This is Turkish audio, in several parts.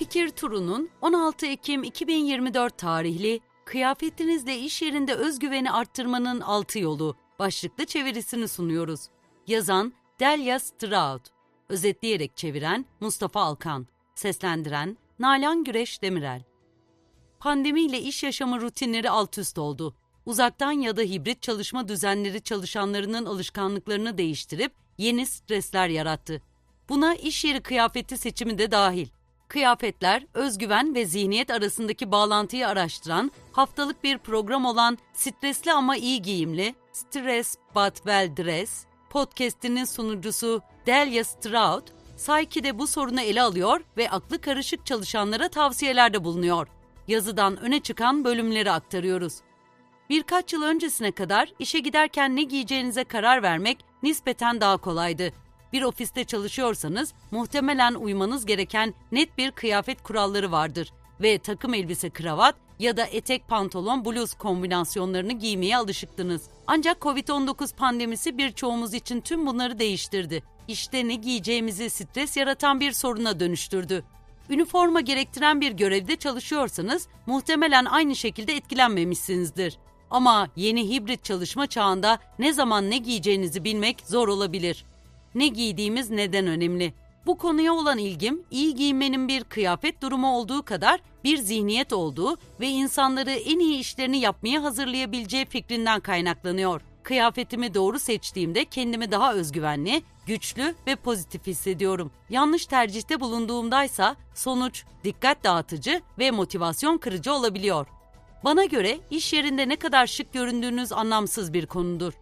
Fikir Turu'nun 16 Ekim 2024 tarihli Kıyafetinizle iş yerinde özgüveni arttırmanın altı yolu başlıklı çevirisini sunuyoruz. Yazan Delia Stroud, özetleyerek çeviren Mustafa Alkan, seslendiren Nalan Güreş Demirel. Pandemiyle iş yaşamı rutinleri alt üst oldu. Uzaktan ya da hibrit çalışma düzenleri çalışanlarının alışkanlıklarını değiştirip yeni stresler yarattı. Buna iş yeri kıyafeti seçimi de dahil. Kıyafetler, özgüven ve zihniyet arasındaki bağlantıyı araştıran haftalık bir program olan Stresli ama iyi giyimli, Stress But Well Dress, podcast'inin sunucusu Delia Stroud, Psyche'de bu sorunu ele alıyor ve aklı karışık çalışanlara tavsiyelerde bulunuyor. Yazıdan öne çıkan bölümleri aktarıyoruz. Birkaç yıl öncesine kadar işe giderken ne giyeceğinize karar vermek nispeten daha kolaydı. Bir ofiste çalışıyorsanız muhtemelen uymanız gereken net bir kıyafet kuralları vardır ve takım elbise kravat ya da etek pantolon bluz kombinasyonlarını giymeye alışıktınız. Ancak Covid-19 pandemisi birçoğumuz için tüm bunları değiştirdi. İşte ne giyeceğimizi stres yaratan bir soruna dönüştürdü. Üniforma gerektiren bir görevde çalışıyorsanız muhtemelen aynı şekilde etkilenmemişsinizdir. Ama yeni hibrit çalışma çağında ne zaman ne giyeceğinizi bilmek zor olabilir. Ne giydiğimiz neden önemli. Bu konuya olan ilgim iyi giyinmenin bir kıyafet durumu olduğu kadar bir zihniyet olduğu ve insanları en iyi işlerini yapmaya hazırlayabileceği fikrinden kaynaklanıyor. Kıyafetimi doğru seçtiğimde kendimi daha özgüvenli, güçlü ve pozitif hissediyorum. Yanlış tercihte bulunduğumdaysa sonuç dikkat dağıtıcı ve motivasyon kırıcı olabiliyor. Bana göre iş yerinde ne kadar şık göründüğünüz anlamsız bir konudur.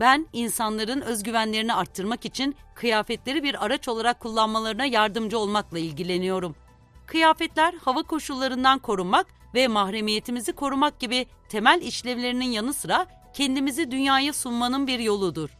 Ben insanların özgüvenlerini arttırmak için kıyafetleri bir araç olarak kullanmalarına yardımcı olmakla ilgileniyorum. Kıyafetler hava koşullarından korunmak ve mahremiyetimizi korumak gibi temel işlevlerinin yanı sıra kendimizi dünyaya sunmanın bir yoludur.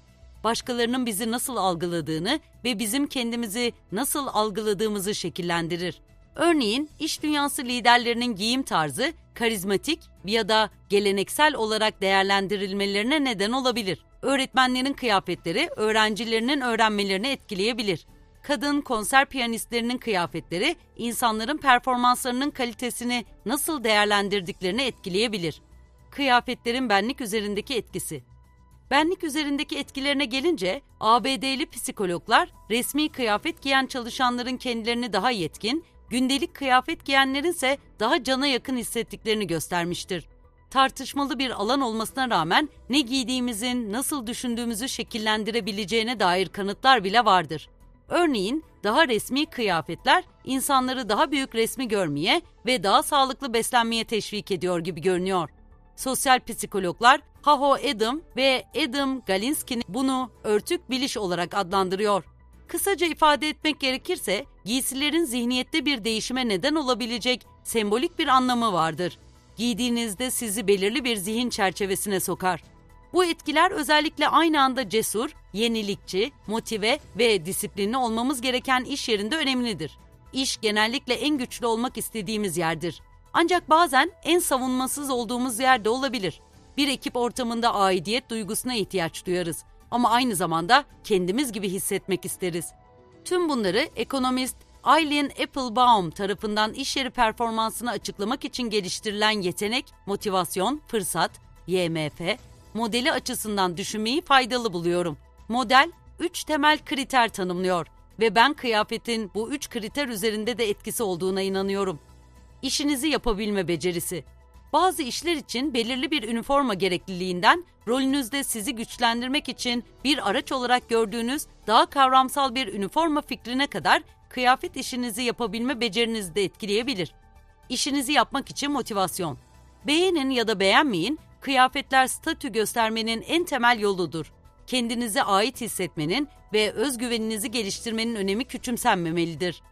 Başkalarının bizi nasıl algıladığını ve bizim kendimizi nasıl algıladığımızı şekillendirir. Örneğin iş dünyası liderlerinin giyim tarzı karizmatik ya da geleneksel olarak değerlendirilmelerine neden olabilir. Öğretmenlerin kıyafetleri öğrencilerinin öğrenmelerini etkileyebilir. Kadın konser piyanistlerinin kıyafetleri insanların performanslarının kalitesini nasıl değerlendirdiklerini etkileyebilir. Kıyafetlerin benlik üzerindeki etkisi Benlik üzerindeki etkilerine gelince ABD'li psikologlar resmi kıyafet giyen çalışanların kendilerini daha yetkin, gündelik kıyafet giyenlerin ise daha cana yakın hissettiklerini göstermiştir. Tartışmalı bir alan olmasına rağmen ne giydiğimizin, nasıl düşündüğümüzü şekillendirebileceğine dair kanıtlar bile vardır. Örneğin daha resmi kıyafetler insanları daha büyük resmi görmeye ve daha sağlıklı beslenmeye teşvik ediyor gibi görünüyor. Sosyal psikologlar Haho Adam ve Adam Galinsky bunu örtük biliş olarak adlandırıyor. Kısaca ifade etmek gerekirse giysilerin zihniyette bir değişime neden olabilecek sembolik bir anlamı vardır. Giydiğinizde sizi belirli bir zihin çerçevesine sokar. Bu etkiler özellikle aynı anda cesur, yenilikçi, motive ve disiplinli olmamız gereken iş yerinde önemlidir. İş genellikle en güçlü olmak istediğimiz yerdir. Ancak bazen en savunmasız olduğumuz yerde olabilir. Bir ekip ortamında aidiyet duygusuna ihtiyaç duyarız ama aynı zamanda kendimiz gibi hissetmek isteriz. Tüm bunları ekonomist Eileen Applebaum tarafından iş yeri performansını açıklamak için geliştirilen yetenek, motivasyon, fırsat, YMF modeli açısından düşünmeyi faydalı buluyorum. Model 3 temel kriter tanımlıyor ve ben kıyafetin bu 3 kriter üzerinde de etkisi olduğuna inanıyorum. İşinizi yapabilme becerisi. Bazı işler için belirli bir üniforma gerekliliğinden rolünüzde sizi güçlendirmek için bir araç olarak gördüğünüz daha kavramsal bir üniforma fikrine kadar kıyafet işinizi yapabilme becerinizi de etkileyebilir. İşinizi yapmak için motivasyon. Beğenin ya da beğenmeyin, kıyafetler statü göstermenin en temel yoludur. Kendinize ait hissetmenin ve özgüveninizi geliştirmenin önemi küçümsenmemelidir.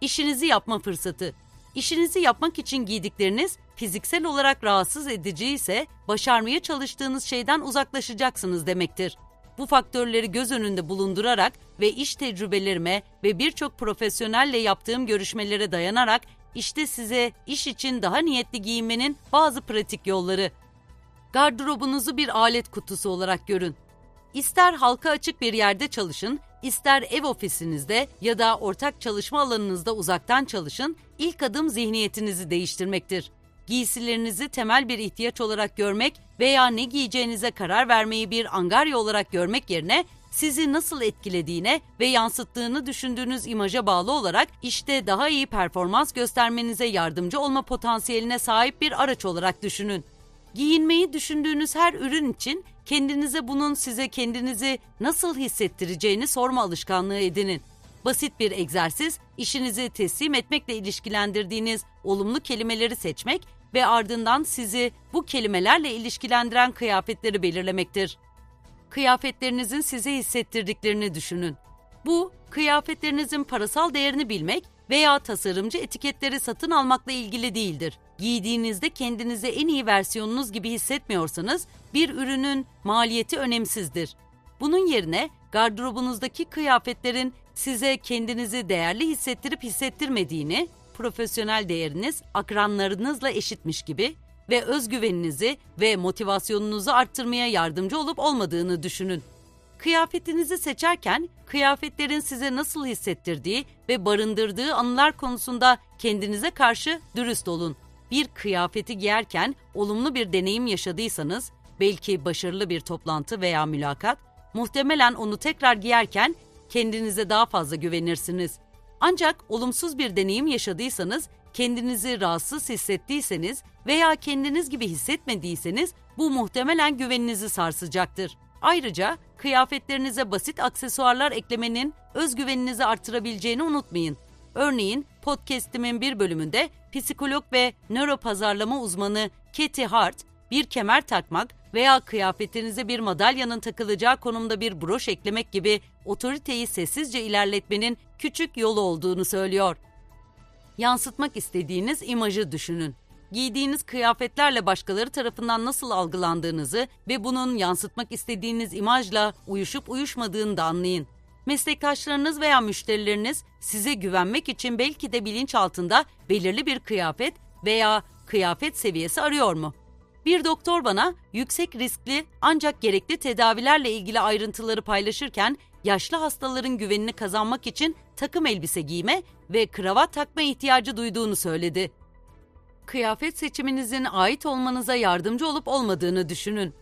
İşinizi yapma fırsatı. İşinizi yapmak için giydikleriniz fiziksel olarak rahatsız edici ise başarmaya çalıştığınız şeyden uzaklaşacaksınız demektir. Bu faktörleri göz önünde bulundurarak ve iş tecrübelerime ve birçok profesyonelle yaptığım görüşmelere dayanarak işte size iş için daha niyetli giyinmenin bazı pratik yolları. Gardırobunuzu bir alet kutusu olarak görün. İster halka açık bir yerde çalışın, İster ev ofisinizde ya da ortak çalışma alanınızda uzaktan çalışın, ilk adım zihniyetinizi değiştirmektir. Giysilerinizi temel bir ihtiyaç olarak görmek veya ne giyeceğinize karar vermeyi bir angarya olarak görmek yerine sizi nasıl etkilediğine ve yansıttığını düşündüğünüz imaja bağlı olarak işte daha iyi performans göstermenize yardımcı olma potansiyeline sahip bir araç olarak düşünün. Giyinmeyi düşündüğünüz her ürün için kendinize bunun size kendinizi nasıl hissettireceğini sorma alışkanlığı edinin. Basit bir egzersiz, işinizi teslim etmekle ilişkilendirdiğiniz olumlu kelimeleri seçmek ve ardından sizi bu kelimelerle ilişkilendiren kıyafetleri belirlemektir. Kıyafetlerinizin size hissettirdiklerini düşünün. Bu, kıyafetlerinizin parasal değerini bilmek veya tasarımcı etiketleri satın almakla ilgili değildir. Giydiğinizde kendinizi en iyi versiyonunuz gibi hissetmiyorsanız bir ürünün maliyeti önemsizdir. Bunun yerine gardırobunuzdaki kıyafetlerin size kendinizi değerli hissettirip hissettirmediğini, profesyonel değeriniz akranlarınızla eşitmiş gibi ve özgüveninizi ve motivasyonunuzu arttırmaya yardımcı olup olmadığını düşünün. Kıyafetinizi seçerken kıyafetlerin size nasıl hissettirdiği ve barındırdığı anılar konusunda kendinize karşı dürüst olun. Bir kıyafeti giyerken olumlu bir deneyim yaşadıysanız, belki başarılı bir toplantı veya mülakat, muhtemelen onu tekrar giyerken kendinize daha fazla güvenirsiniz. Ancak olumsuz bir deneyim yaşadıysanız, kendinizi rahatsız hissettiyseniz veya kendiniz gibi hissetmediyseniz bu muhtemelen güveninizi sarsacaktır. Ayrıca kıyafetlerinize basit aksesuarlar eklemenin özgüveninizi artırabileceğini unutmayın. Örneğin podcast'imin bir bölümünde psikolog ve nöropazarlama uzmanı Katie Hart, bir kemer takmak veya kıyafetinize bir madalyanın takılacağı konumda bir broş eklemek gibi otoriteyi sessizce ilerletmenin küçük yolu olduğunu söylüyor. Yansıtmak istediğiniz imajı düşünün. Giydiğiniz kıyafetlerle başkaları tarafından nasıl algılandığınızı ve bunun yansıtmak istediğiniz imajla uyuşup uyuşmadığını da anlayın. Meslektaşlarınız veya müşterileriniz size güvenmek için belki de bilinç altında belirli bir kıyafet veya kıyafet seviyesi arıyor mu? Bir doktor bana yüksek riskli ancak gerekli tedavilerle ilgili ayrıntıları paylaşırken yaşlı hastaların güvenini kazanmak için takım elbise giyme ve kravat takma ihtiyacı duyduğunu söyledi. Kıyafet seçiminizin ait olmanıza yardımcı olup olmadığını düşünün.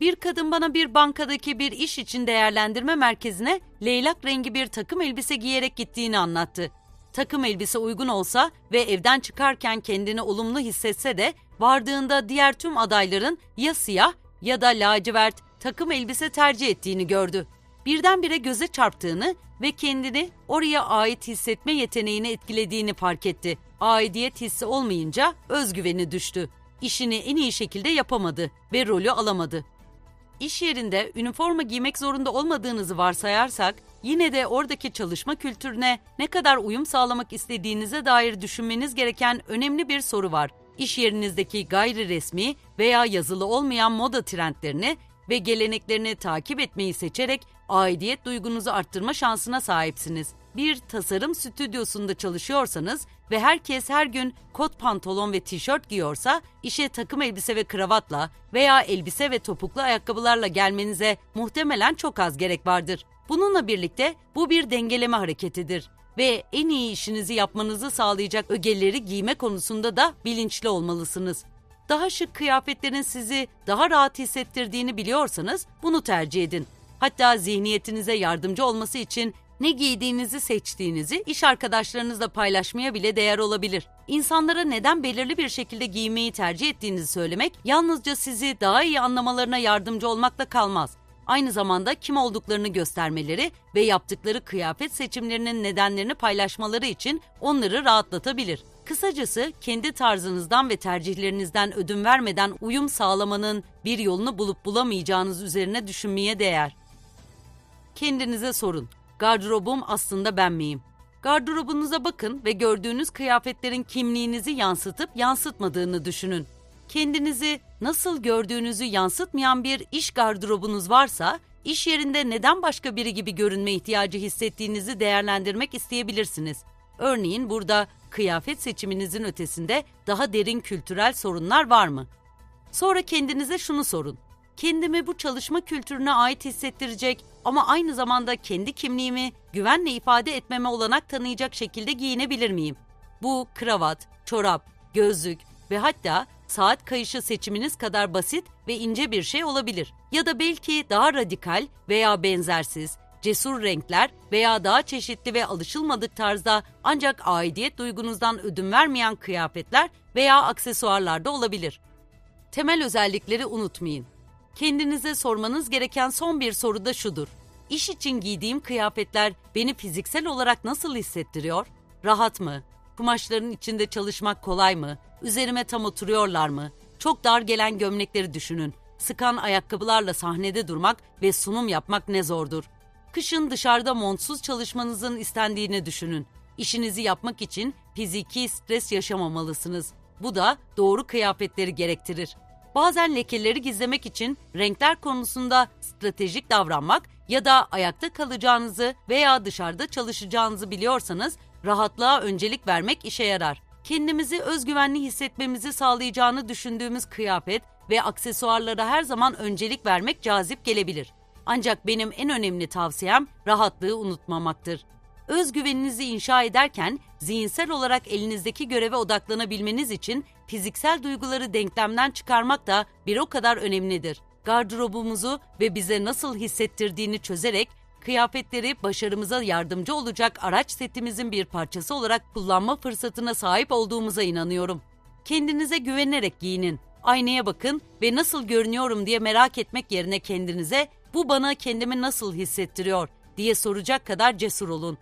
Bir kadın bana bir bankadaki bir iş için değerlendirme merkezine leylak rengi bir takım elbise giyerek gittiğini anlattı. Takım elbise uygun olsa ve evden çıkarken kendini olumlu hissetse de vardığında diğer tüm adayların ya siyah ya da lacivert takım elbise tercih ettiğini gördü. Birdenbire göze çarptığını ve kendini oraya ait hissetme yeteneğini etkilediğini fark etti. Aidiyet hissi olmayınca özgüveni düştü. İşini en iyi şekilde yapamadı ve rolü alamadı. İş yerinde üniforma giymek zorunda olmadığınızı varsayarsak, yine de oradaki çalışma kültürüne ne kadar uyum sağlamak istediğinize dair düşünmeniz gereken önemli bir soru var. İş yerinizdeki gayri resmi veya yazılı olmayan moda trendlerini ve geleneklerini takip etmeyi seçerek aidiyet duygunuzu arttırma şansına sahipsiniz. Bir tasarım stüdyosunda çalışıyorsanız ve herkes her gün kot pantolon ve tişört giyiyorsa işe takım elbise ve kravatla veya elbise ve topuklu ayakkabılarla gelmenize muhtemelen çok az gerek vardır. Bununla birlikte bu bir dengeleme hareketidir ve en iyi işinizi yapmanızı sağlayacak ögeleri giyme konusunda da bilinçli olmalısınız. Daha şık kıyafetlerin sizi daha rahat hissettirdiğini biliyorsanız bunu tercih edin. Hatta zihniyetinize yardımcı olması için ne giydiğinizi seçtiğinizi iş arkadaşlarınızla paylaşmaya bile değer olabilir. İnsanlara neden belirli bir şekilde giymeyi tercih ettiğinizi söylemek yalnızca sizi daha iyi anlamalarına yardımcı olmakla kalmaz. Aynı zamanda kim olduklarını göstermeleri ve yaptıkları kıyafet seçimlerinin nedenlerini paylaşmaları için onları rahatlatabilir. Kısacası kendi tarzınızdan ve tercihlerinizden ödün vermeden uyum sağlamanın bir yolunu bulup bulamayacağınız üzerine düşünmeye değer. Kendinize sorun. Gardırobum aslında ben miyim? Gardırobunuza bakın ve gördüğünüz kıyafetlerin kimliğinizi yansıtıp yansıtmadığını düşünün. Kendinizi nasıl gördüğünüzü yansıtmayan bir iş gardırobunuz varsa, iş yerinde neden başka biri gibi görünme ihtiyacı hissettiğinizi değerlendirmek isteyebilirsiniz. Örneğin burada kıyafet seçiminizin ötesinde daha derin kültürel sorunlar var mı? Sonra kendinize şunu sorun. Kendimi bu çalışma kültürüne ait hissettirecek ama aynı zamanda kendi kimliğimi güvenle ifade etmeme olanak tanıyacak şekilde giyinebilir miyim? Bu kravat, çorap, gözlük ve hatta saat kayışı seçiminiz kadar basit ve ince bir şey olabilir. Ya da belki daha radikal veya benzersiz, cesur renkler veya daha çeşitli ve alışılmadık tarzda ancak aidiyet duygunuzdan ödün vermeyen kıyafetler veya aksesuarlar da olabilir. Temel özellikleri unutmayın. Kendinize sormanız gereken son bir soru da şudur. İş için giydiğim kıyafetler beni fiziksel olarak nasıl hissettiriyor? Rahat mı? Kumaşların içinde çalışmak kolay mı? Üzerime tam oturuyorlar mı? Çok dar gelen gömlekleri düşünün. Sıkan ayakkabılarla sahnede durmak ve sunum yapmak ne zordur. Kışın dışarıda montsuz çalışmanızın istendiğini düşünün. İşinizi yapmak için fiziki stres yaşamamalısınız. Bu da doğru kıyafetleri gerektirir. Bazen lekeleri gizlemek için renkler konusunda stratejik davranmak ya da ayakta kalacağınızı veya dışarıda çalışacağınızı biliyorsanız rahatlığa öncelik vermek işe yarar. Kendimizi özgüvenli hissetmemizi sağlayacağını düşündüğümüz kıyafet ve aksesuarlara her zaman öncelik vermek cazip gelebilir. Ancak benim en önemli tavsiyem rahatlığı unutmamaktır. Özgüveninizi inşa ederken zihinsel olarak elinizdeki göreve odaklanabilmeniz için fiziksel duyguları denklemden çıkarmak da bir o kadar önemlidir. Gardırobumuzu ve bize nasıl hissettirdiğini çözerek kıyafetleri başarımıza yardımcı olacak araç setimizin bir parçası olarak kullanma fırsatına sahip olduğumuza inanıyorum. Kendinize güvenerek giyinin. Aynaya bakın ve nasıl görünüyorum diye merak etmek yerine kendinize bu bana kendimi nasıl hissettiriyor diye soracak kadar cesur olun.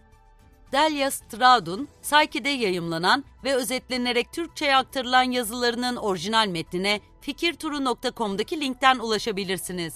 Delia Stradun, Psyche'de yayımlanan ve özetlenerek Türkçe'ye aktarılan yazılarının orijinal metnine fikirturu.com'daki linkten ulaşabilirsiniz.